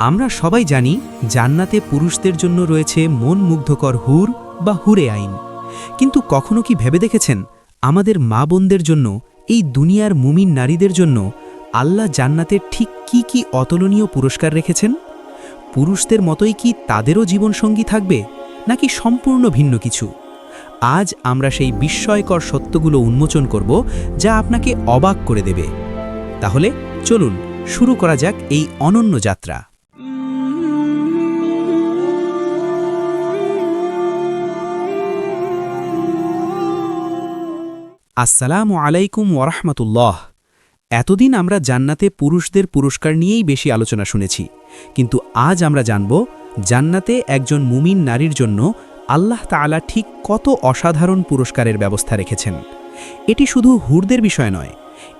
আমরা সবাই জানি জান্নাতে পুরুষদের জন্য রয়েছে মন মুগ্ধকর হুর বা হুরে আইন। কিন্তু কখনো কি ভেবে দেখেছেন আমাদের মা বোনদের জন্য, এই দুনিয়ার মুমিন নারীদের জন্য আল্লাহ জান্নাতের ঠিক কি কি অতুলনীয় পুরস্কার রেখেছেন? পুরুষদের মতোই কি তাদেরও জীবনসঙ্গী থাকবে, নাকি সম্পূর্ণ ভিন্ন কিছু? আজ আমরা সেই বিস্ময়কর সত্যগুলো উন্মোচন করব, যা আপনাকে অবাক করে দেবে। তাহলে চলুন শুরু করা যাক এই অনন্য যাত্রা। আসসালামু আলাইকুম ওরহমতুল্লাহ এতদিন আমরা জান্নাতে পুরুষদের পুরস্কার নিয়েই বেশি আলোচনা শুনেছি, কিন্তু আজ আমরা জানব জান্নাতে একজন মুমিন নারীর জন্য আল্লাহ তাআলা ঠিক কত অসাধারণ পুরস্কারের ব্যবস্থা রেখেছেন। এটি শুধু হুরদের বিষয় নয়,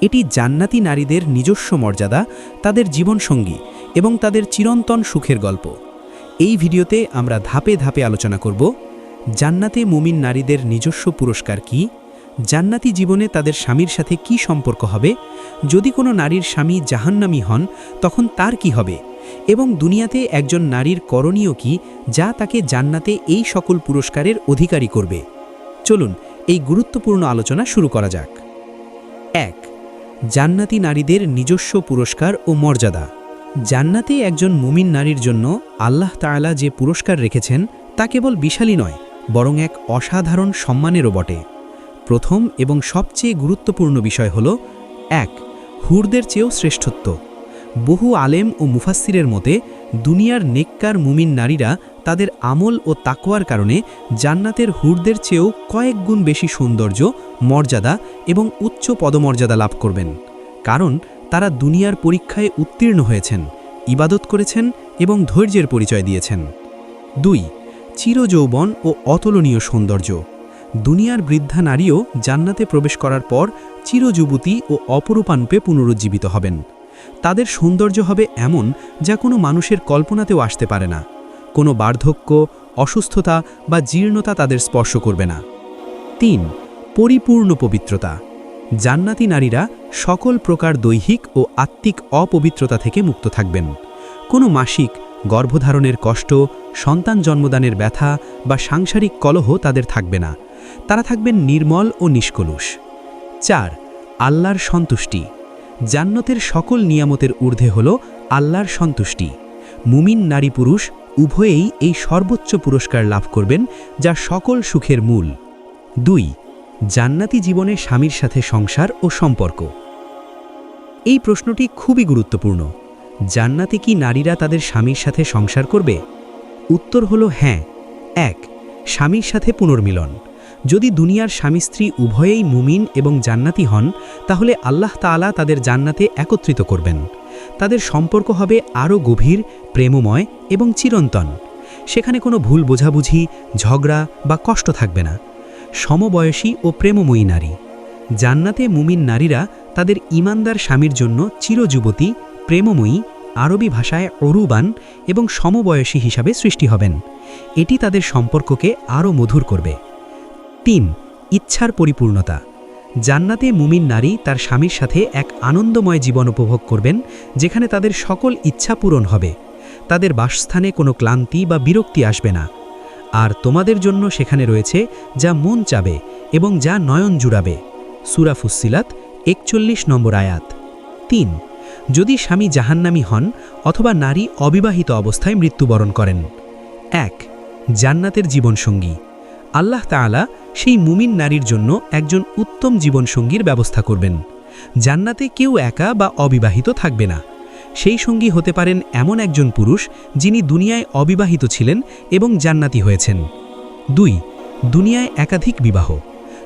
এটি জান্নাতি নারীদের নিজস্ব মর্যাদা, তাদের জীবনসঙ্গী এবং তাদের চিরন্তন সুখের গল্প। এই ভিডিওতে আমরা ধাপে ধাপে আলোচনা করব, জান্নাতে মুমিন নারীদের নিজস্ব পুরস্কার কি জান্নাতি জীবনে তাদের স্বামীর সাথে কি সম্পর্ক হবে? যদি কোনো নারীর স্বামী জাহান্নামী হন, তখন তার কি হবে? এবং দুনিয়াতে একজন নারীর করণীয় কি, যা তাকে জান্নাতে এই সকল পুরস্কারের অধিকারী করবে? চলুন, এই গুরুত্বপূর্ণ আলোচনা শুরু করা যাক। এক, জান্নাতি নারীদের নিজস্ব পুরস্কার ও মর্যাদা। জান্নাতে একজন মুমিন নারীর জন্য আল্লাহ তাআলা যে পুরস্কার রেখেছেন, তা কেবল বিশালী নয়, বরং এক অসাধারণ সম্মানেরও বটে। প্রথম এবং সবচেয়ে গুরুত্বপূর্ণ বিষয় হল, এক, হুরদের চেয়েও শ্রেষ্ঠত্ব। বহু আলেম ও মুফাসসিরের মতে, দুনিয়ার নেককার মুমিন নারীরা তাদের আমল ও তাকওয়ার কারণে জান্নাতের হুরদের চেয়েও কয়েক গুণ বেশি সৌন্দর্য, মর্যাদা এবং উচ্চ পদমর্যাদা লাভ করবেন। কারণ, তারা দুনিয়ার পরীক্ষায় উত্তীর্ণ হয়েছেন, ইবাদত করেছেন এবং ধৈর্যের পরিচয় দিয়েছেন। দুই, চিরযৌবন ও অতুলনীয় সৌন্দর্য। দুনিয়ার বৃদ্ধা নারীও জান্নাতে প্রবেশ করার পর চিরযুবতী ও অপরূপানূপে পুনরুজ্জীবিত হবেন। তাদের সৌন্দর্য হবে এমন যা কোনো মানুষের কল্পনাতেও আসতে পারে না। কোনো বার্ধক্য, অসুস্থতা বা জীর্ণতা তাদের স্পর্শ করবে না। তিন, পরিপূর্ণ পবিত্রতা। জান্নাতি নারীরা সকল প্রকার দৈহিক ও আত্মিক অপবিত্রতা থেকে মুক্ত থাকবেন। কোনো মাসিক, গর্ভধারণের কষ্ট, সন্তান জন্মদানের ব্যথা বা সাংসারিক কলহ তাদের থাকবে না। তারা থাকবেন নির্মল ও নিষ্কলুষ। চার, আল্লাহর সন্তুষ্টি। জান্নতের সকল নিয়ামতের ঊর্ধ্বে হল আল্লাহর সন্তুষ্টি। মুমিন নারী পুরুষ উভয়েই এই সর্বোচ্চ পুরস্কার লাভ করবেন, যা সকল সুখের মূল। দুই, জান্নাতি জীবনে স্বামীর সাথে সংসার ও সম্পর্ক। এই প্রশ্নটি খুবই গুরুত্বপূর্ণ। জান্নাতে কি নারীরা তাদের স্বামীর সাথে সংসার করবে? উত্তর হল হ্যাঁ। এক, স্বামীর সাথে পুনর্মিলন। যদি দুনিয়ার স্বামী স্ত্রী উভয়েই মুমিন এবং জান্নাতি হন, তাহলে আল্লাহ তাআলা তাদের জান্নাতে একত্রিত করবেন। তাদের সম্পর্ক হবে আরও গভীর, প্রেমময় এবং চিরন্তন। সেখানে কোনো ভুল বোঝাবুঝি, ঝগড়া বা কষ্ট থাকবে না। সমবয়সী ও প্রেমময়ী নারী। জান্নাতে মুমিন নারীরা তাদের ইমানদার স্বামীর জন্য চিরযুবতী, প্রেমময়ী, আরবি ভাষায় অরুবান এবং সমবয়সী হিসাবে সৃষ্টি হবেন। এটি তাদের সম্পর্ককে আরও মধুর করবে। তিন ইচ্ছার পরিপূর্ণতা। জান্নাতে মুমিন নারী তার স্বামীর সাথে এক আনন্দময় জীবন উপভোগ করবেন, যেখানে তাদের সকল ইচ্ছা পূরণ হবে। তাদের বাসস্থানে কোনো ক্লান্তি বা বিরক্তি আসবে না। আর তোমাদের জন্য সেখানে রয়েছে যা মন চাবে এবং যা নয়ন জুড়াবে। সুরা ফুসিলাত একচল্লিশ নম্বর আয়াত। তিন, যদি স্বামী জাহান্নামী হন অথবা নারী অবিবাহিত অবস্থায় মৃত্যুবরণ করেন। এক, জান্নাতের জীবনসঙ্গী। আল্লাহ তালা সেই মুমিন নারীর জন্য একজন উত্তম জীবনসঙ্গীর ব্যবস্থা করবেন। জান্নাতে কেউ একা বা অবিবাহিত থাকবে না। সেই সঙ্গী হতে পারেন এমন একজন পুরুষ যিনি দুনিয়ায় অবিবাহিত ছিলেন এবং জান্নাতি হয়েছেন। দুই, দুনিয়ায় একাধিক বিবাহ।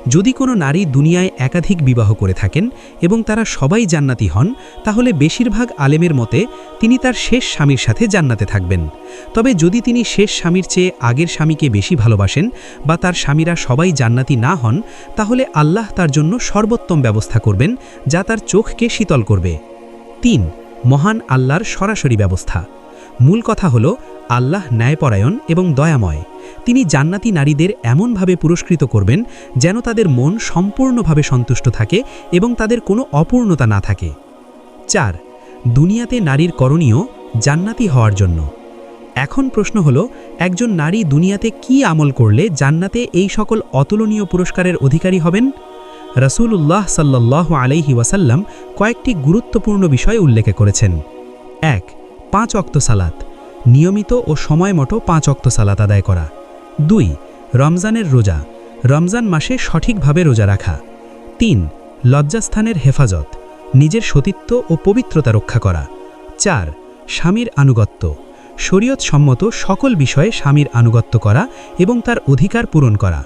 যদি কোনো নারী দুনিয়ায় একাধিক বিবাহ করে থাকেন এবং তারা সবাই জান্নাতি হন, তাহলে বেশিরভাগ আলেমের মতে তিনি তার শেষ স্বামীর সাথে জান্নাতে থাকবেন। তবে যদি তিনি শেষ স্বামীর চেয়ে আগের স্বামীকে বেশি ভালোবাসেন বা তার স্বামীরা সবাই জান্নাতি না হন, তাহলে আল্লাহ তার জন্য সর্বোত্তম ব্যবস্থা করবেন, যা তার চোখকে শীতল করবে। তিন, মহান আল্লাহর সরাসরি ব্যবস্থা। মূল কথা হল আল্লাহ ন্যায়পরায়ণ এবং দয়াময়। তিনি জান্নাতি নারীদের এমনভাবে পুরস্কৃত করবেন যেন তাদের মন সম্পূর্ণভাবে সন্তুষ্ট থাকে এবং তাদের কোনো অপূর্ণতা না থাকে। চার, দুনিয়াতে নারীর করণীয় জান্নাতি হওয়ার জন্য। এখন প্রশ্ন হলো, একজন নারী দুনিয়াতে কি আমল করলে জান্নাতে এই সকল অতুলনীয় পুরস্কারের অধিকারী হবেন? রসুল্লাহ সাল্লাহ আলাইহি ওয়াসাল্লাম কয়েকটি গুরুত্বপূর্ণ বিষয় উল্লেখ করেছেন। এক, পাঁচ অক্ত সালাত। নিয়মিত ও সময় মতো পাঁচ অক্ত সালাত আদায় করা। দুই, রমজানের রোজা। রমজান মাসে সঠিকভাবে রোজা রাখা। তিন, লজ্জাস্থানের হেফাজত। নিজের সতীত্ব ও পবিত্রতা রক্ষা করা। চার, স্বামীর আনুগত্য। শরীয়ত সম্মত সকল বিষয়ে স্বামীর আনুগত্য করা এবং তার অধিকার পূরণ করা।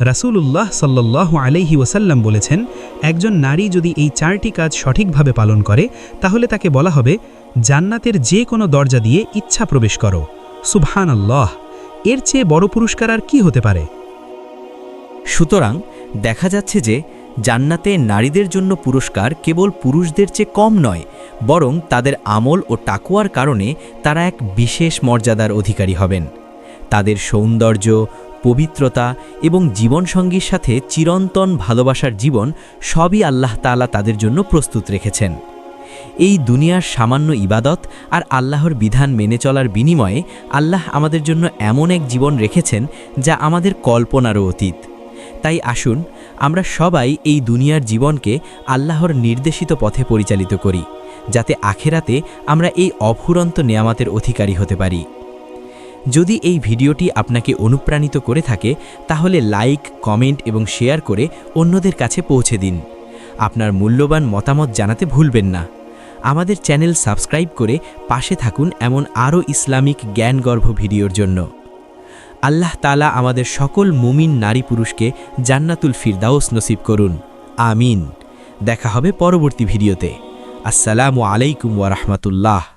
রাসূলুল্লাহ সাল্লাহ আলাইহি ওয়াসাল্লাম বলেছেন, একজন নারী যদি এই চারটি কাজ সঠিকভাবে পালন করে, তাহলে তাকে বলা হবে, জান্নাতের যে কোনো দরজা দিয়ে ইচ্ছা প্রবেশ করো। সুবহান আল্লাহ এর চেয়ে বড় পুরস্কার আর কি হতে পারে? সুতরাং দেখা যাচ্ছে যে, জান্নাতে নারীদের জন্য পুরস্কার কেবল পুরুষদের চেয়ে কম নয়, বরং তাদের আমল ও টাকুয়ার কারণে তারা এক বিশেষ মর্যাদার অধিকারী হবেন। তাদের সৌন্দর্য পবিত্রতা এবং জীবনসঙ্গীর সাথে চিরন্তন ভালোবাসার জীবন সবই আল্লাহ তাআলা তাদের জন্য প্রস্তুত রেখেছেন। এই দুনিয়ার সামান্য ইবাদত আর আল্লাহর বিধান মেনে চলার বিনিময়ে আল্লাহ আমাদের জন্য এমন এক জীবন রেখেছেন যা আমাদের কল্পনারও অতীত। তাই আসুন, আমরা সবাই এই দুনিয়ার জীবনকে আল্লাহর নির্দেশিত পথে পরিচালিত করি, যাতে আখেরাতে আমরা এই অফুরন্ত নেয়ামাতের অধিকারী হতে পারি। যদি এই ভিডিওটি আপনাকে অনুপ্রাণিত করে থাকে, তাহলে লাইক, কমেন্ট এবং শেয়ার করে অন্যদের কাছে পৌঁছে দিন। আপনার মূল্যবান মতামত জানাতে ভুলবেন না। আমাদের চ্যানেল সাবস্ক্রাইব করে পাশে থাকুন এমন আরও ইসলামিক জ্ঞানগর্ভ ভিডিওর জন্য। আল্লাহ তালা আমাদের সকল মুমিন নারী পুরুষকে জান্নাতুল ফিরদাউস নসিব করুন। আমিন। দেখা হবে পরবর্তী ভিডিওতে। আসসালামু আলাইকুম ওয়া রাহমাতুল্লাহ।